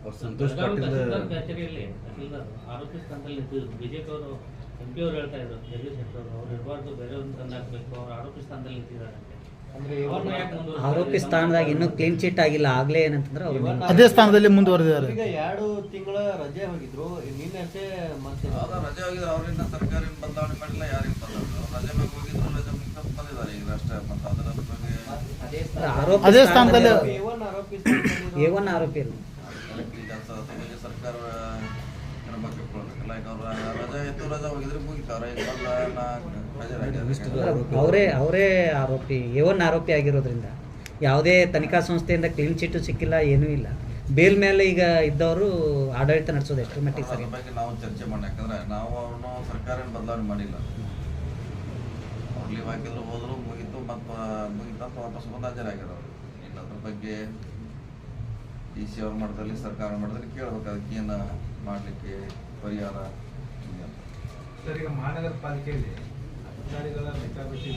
ಅವ್ರು ಸಂತೋಷ್ ಪಾಟೀಲ್ ಕಚೇರಿಯಲ್ಲಿ ತಹಸೀಲ್ದಾರ್ ಆರೋಪಿ ಸ್ಥಾನದಲ್ಲಿ ನಿಂತಿದ್ರು ಬಿಜೆಪಿ ಅವರು ಎಂ ಪಿ ಅವರು ಹೇಳ್ತಾ ಇದ್ರು ಜಗದೀಶ್ ಶೆಟ್ಟರ್ ಅವರು ಅವ್ರು ಇರಬಾರ್ದು ಬೇರೆಯವ್ರನ್ನ ತಂದು ಹಾಕ್ಬೇಕು ಅವ್ರು ಆರೋಪಿ ಸ್ಥಾನದಲ್ಲಿ ನಿಂತಿದ್ದಾರೆ ಅಂತ. ಅಂದ್ರೆ ಅವ್ರನ್ನ ಯಾಕೆ ಮುಂದುವರ್ಸ್ತಾ ಆರೋಪಿ? ಸ್ಥಾನದಾಗ ಇನ್ನೂ ಕ್ಲೀನ್ ಚಿಟ್ ಆಗಿಲ್ಲ ಆಗ್ಲೇ ಏನಂತಂದ್ರೆ ಅವರು ಅದೇ ಸ್ಥಾನದಲ್ಲಿ ಮುಂದುವರೆದಿದ್ದಾರೆ. ಈಗ ಎರಡು ತಿಂಗಳ ರಜೆ ಹೋಗಿದ್ರು ನಿನ್ನೆ ಅಷ್ಟೇ ಮತ್ತೆ ರಜೆ ಹೋಗಿದ್ರು ಅವರಿಂದ ಸರ್ಕಾರ ಬದಲಾವಣೆ ಮಾಡಿಲ್ಲ ಯಾರಿಗೆ ಬದಲಾವಣೆ ರಜೆ ಮೇಲೆ ಹೋಗಿದ್ರು ರಜೆ ಮುಗಿಸ್ಕೊಂಡು ಬಂದಿದ್ದಾರೆ ಈಗ ಅಷ್ಟೇ ಮತ್ತೆ ಅದರ ಬಗ್ಗೆ ಅದೇ ಸ್ಥಾನದಲ್ಲಿ- ಏವನ್ ಆರೋಪಿ ಒನ್ ಆರೋಪಿ ಇಲ್ಲ ಈಗ ಸ- ಈಗ ಸರ್ಕಾರ ಈಗ ಅವ್ರ ರಜಾ ಇತ್ತು ರಜಾ ಹೋಗಿದ್ರೆ ಮುಗಿತು. ಅವ್ರ ಈಗ ಅವರೇ ಅವರೇ ಆರೋಪಿ ಒನ್ ಆರೋಪಿ ಆಗಿರೋದ್ರಿಂದ. ಯಾವುದೇ ತನಿಖಾ ಸಂಸ್ಥೆಯಿಂದ ಕ್ಲೀನ್ ಚಿಟ್ಟು ಸಿಕ್ಕಿಲ್ಲ ಏನೂ ಇಲ್ಲ. ಬೇಲ್ ಮೇಲೆ ಈಗ ಇದ್ದವರು ಆಡಳಿತ ನಡೆಸೋದು ಎಷ್ಟು ಮಟ್ಟಿಗೆ ಸರಿ? ಬಗ್ಗೆ ನಾವು ಚರ್ಚೆ ಮಾಡಿ ಯಾಕಂದ್ರೆ ನಾವು ಅವ್ರನ್ನ ಸರ್ಕಾರ ಬದಲಾವಣೆ ಮಾಡಿಲ್ಲ. ಅವ್ರು ಲೀವ್ ಹಾಕಿದ್ರು ಹೋದ್ರು ಮುಗಿತು ಮತ್ತು ಮುಗಿತು ಅಂತ ವಾಪಸ್ ಬಂದು ಇಲ್ಲ ಅದ್ರ ಬಗ್ಗೆ ಡಿ ಸಿ ಅವ್ರ ಮಟ್ಟದಲ್ಲಿ ಸರ್ಕಾರ ಮಟ್ಟದಲ್ಲಿ ಕೇಳಬೇಕು ಅದಕ್ಕೆ ಏನು ಮಾಡಲಿಕ್ಕೆ ಪರಿಹಾರ. ಸರ್, ಈಗ ಮಹಾನಗರ ಪಾಲಿಕೆಯಲ್ಲಿ ಅಧಿಕಾರಿಗಳ ಬೇಕಾಬಿಟ್ಟಿ